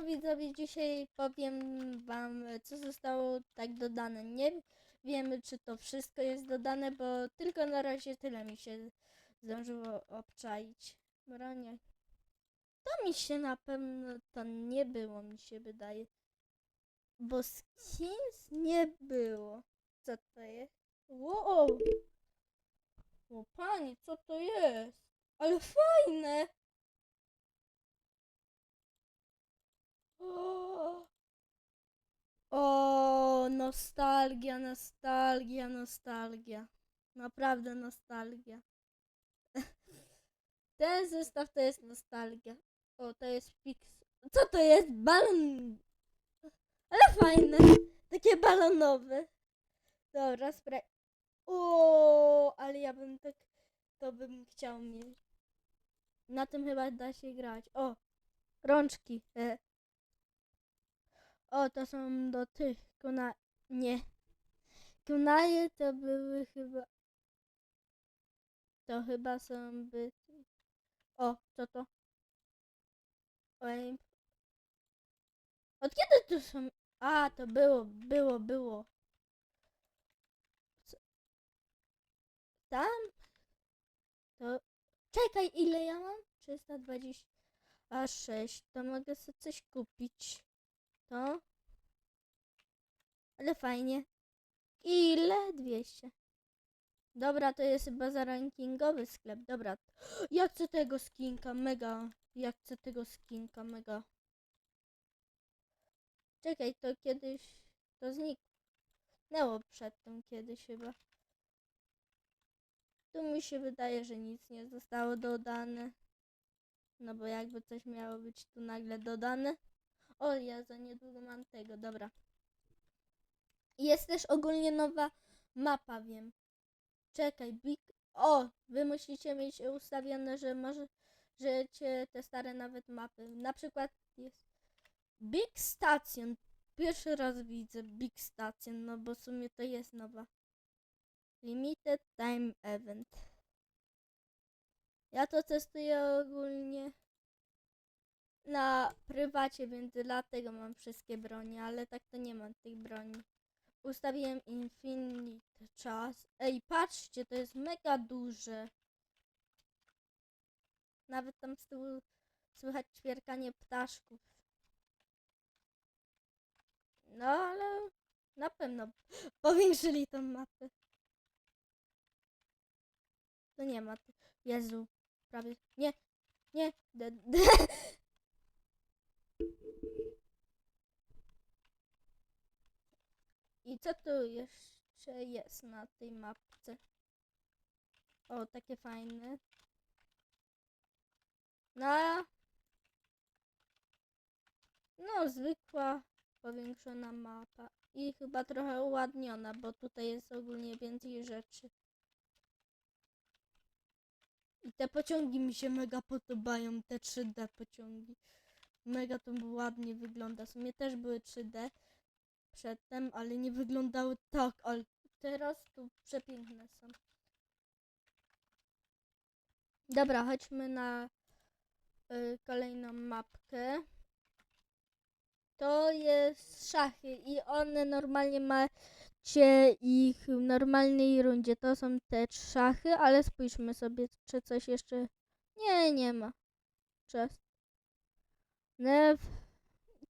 no widzowie, dzisiaj powiem wam, co zostało tak dodane. Nie wiemy, czy to wszystko jest dodane, bo tylko na razie tyle mi się zdążyło obczaić. Bronie. To mi się na pewno to nie było, mi się wydaje. Bo skins nie było. Co to jest? Wow! O panie, co to jest? Ale fajne! O, nostalgia, nostalgia, nostalgia. Naprawdę nostalgia. Ten zestaw to jest nostalgia. O, to jest fix. Co to jest? Balon. Ale fajne. Takie balonowe. Dobra, spray. O, ale ja bym tak. To bym chciał mieć. Na tym chyba da się grać. O, rączki. E. O, to są do tych kuna... Nie. Kunaje to były chyba... To chyba są by... O, co to? Oj. Od kiedy tu są... A, to było, było, było. Co? Tam? To... Czekaj, ile ja mam? 326. To mogę sobie coś kupić. To. Ale fajnie. Ile? 200. Dobra, to jest chyba za rankingowy sklep. Dobra. Ja chcę tego skinka, mega. Ja chcę tego skinka, mega. Czekaj, to kiedyś... To zniknęło przedtem kiedyś chyba. Tu mi się wydaje, że nic nie zostało dodane. No bo jakby coś miało być tu nagle dodane. O, ja za niedługo mam tego, dobra. Jest też ogólnie nowa mapa, wiem. Czekaj, Big... O, wy musicie mieć ustawione, że możecie te stare nawet mapy. Na przykład jest Big Station. Pierwszy raz widzę Big Station, no bo w sumie to jest nowa. Limited Time Event. Ja to testuję ogólnie na prywacie, więc dlatego mam wszystkie broni, ale tak to nie mam tych broni. Ustawiłem Infinite czas. Ej, patrzcie, to jest mega duże. Nawet tam z tyłu słychać ćwierkanie ptaszków. No, ale na pewno powiększyli tą mapę. To nie ma. Jezu, prawie. Nie, nie. De, de. I co tu jeszcze jest na tej mapce? O, takie fajne. No. No, zwykła, powiększona mapa. I chyba trochę uładniona, bo tutaj jest ogólnie więcej rzeczy. I te pociągi mi się mega podobają, te 3D pociągi. Mega to ładnie wygląda. W sumie też były 3D przedtem, ale nie wyglądały tak, ale teraz tu przepiękne są. Dobra, chodźmy na y, kolejną mapkę. To jest szachy i one normalnie macie ich w normalnej rundzie. To są te szachy, ale spójrzmy sobie, czy coś jeszcze... Nie, nie ma. Czas. Nev.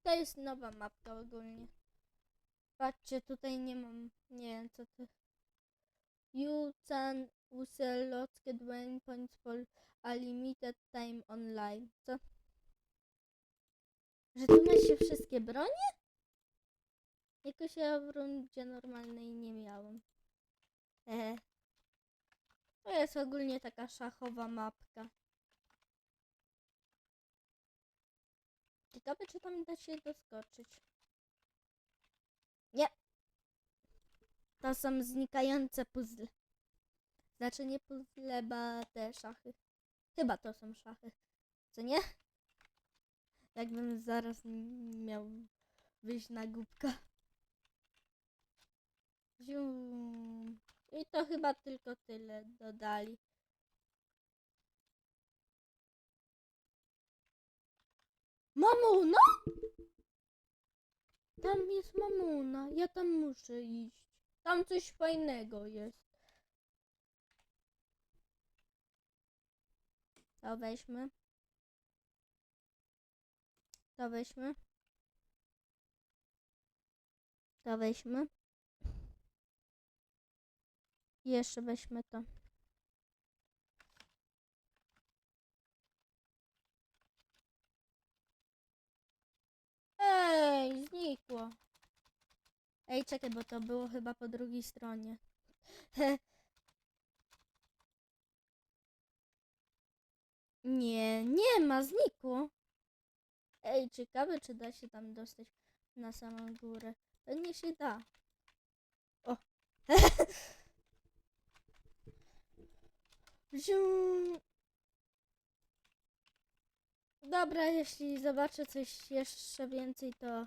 To jest nowa mapka ogólnie. Patrzcie, tutaj nie mam, nie wiem co to. You can use lots get one points for a limited time online. Co? Że tu ma się wszystkie bronie? Jakoś ja w rundzie normalnej nie miałem. Ehe. To jest ogólnie taka szachowa mapka. Ciekawe, czy tam da się doskoczyć. Nie. To są znikające puzzle. Znaczy nie puzzle, ba te szachy. Chyba to są szachy. Co nie? Jakbym zaraz miał wyjść na głupka. Zium. I to chyba tylko tyle dodali. Mamo, no? Tam jest mamuna, ja tam muszę iść. Tam coś fajnego jest. To weźmy. To weźmy. To weźmy. Jeszcze weźmy to. Ej, znikło. Ej, czekaj, bo to było chyba po drugiej stronie. Nie, nie ma, znikło. Ej, ciekawe, czy da się tam dostać na samą górę. Pewnie się da. O. Dobra, jeśli zobaczę coś jeszcze więcej, to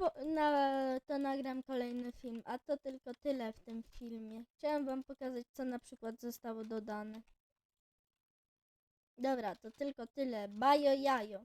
po, na, to nagram kolejny film, a to tylko tyle w tym filmie. Chciałem wam pokazać, co na przykład zostało dodane. Dobra, to tylko tyle. Bajo jajo.